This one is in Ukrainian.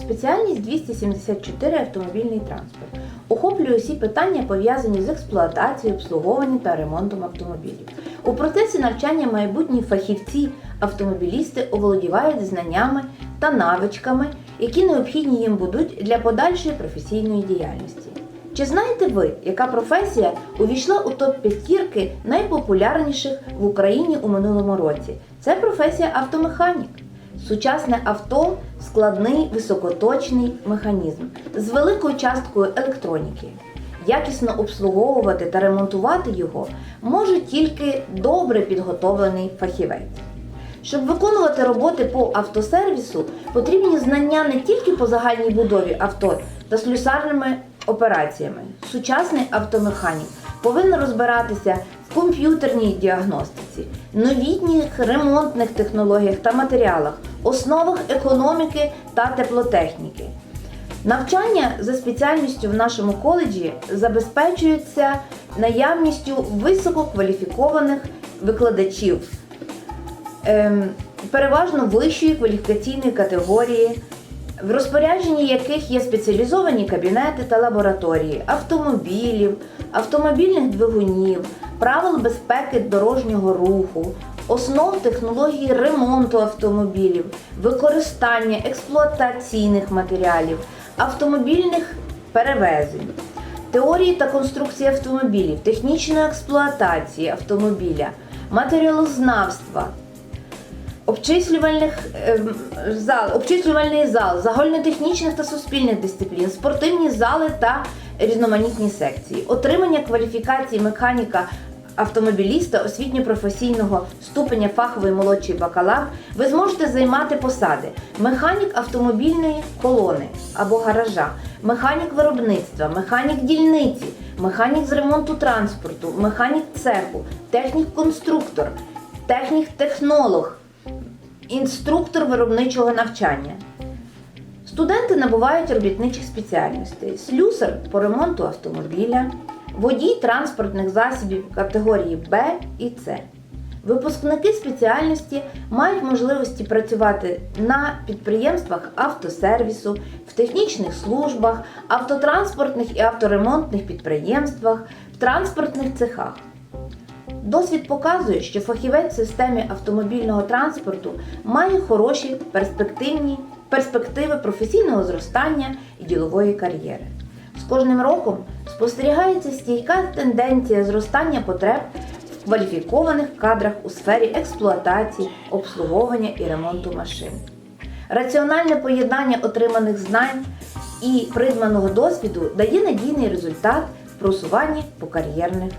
Спеціальність 274 автомобільний транспорт. Охоплює усі питання, пов'язані з експлуатацією, обслуговуванням та ремонтом автомобілів. У процесі навчання майбутні фахівці автомобілісти оволодівають знаннями та навичками, які необхідні їм будуть для подальшої професійної діяльності. Чи знаєте ви, яка професія увійшла у топ п'ятірки найпопулярніших в Україні у минулому році? Це професія автомеханік. Сучасне авто складний високоточний механізм з великою часткою електроніки. Якісно обслуговувати та ремонтувати його може тільки добре підготовлений фахівець. Щоб виконувати роботи по автосервісу, потрібні знання не тільки по загальній будові авто та слюсарними операціями. Сучасний автомеханік повинен розбиратися в комп'ютерній діагностиці, новітніх ремонтних технологіях та матеріалах, основах економіки та теплотехніки. Навчання за спеціальністю в нашому коледжі забезпечується наявністю висококваліфікованих викладачів, ем, переважно вищої кваліфікаційної категорії, в розпорядженні яких є спеціалізовані кабінети та лабораторії автомобілів, автомобільних двигунів, правил безпеки дорожнього руху, основ технології ремонту автомобілів, використання експлуатаційних матеріалів, автомобільних перевезень. Теорії та конструкції автомобілів, технічної експлуатації автомобіля, матеріалознавства, обчислювальних ем, зал, обчислювальний зал, загальнотехнічних та суспільних дисциплін, спортивні зали та різноманітні секції, отримання кваліфікації механіка. Автомобіліста освітньо-професійного ступеня фаховий молодший бакалавр ви зможете займати посади механік автомобільної колони або гаража, механік виробництва, механік дільниці, механік з ремонту транспорту, механік цеху, технік-конструктор, технік-технолог, інструктор виробничого навчання. Студенти набувають робітничих спеціальностей: слюсар по ремонту автомобіля, водій транспортних засобів категорії Б і С. Випускники спеціальності мають можливості працювати на підприємствах автосервісу, в технічних службах, автотранспортних і авторемонтних підприємствах, в транспортних цехах. Досвід показує, що фахівець в системі автомобільного транспорту має хороші перспективні перспективи професійного зростання і ділової кар'єри. Кожним роком спостерігається стійка тенденція зростання потреб в кваліфікованих кадрах у сфері експлуатації, обслуговування і ремонту машин. Раціональне поєднання отриманих знань і придбаного досвіду дає надійний результат в просуванні по кар'єрних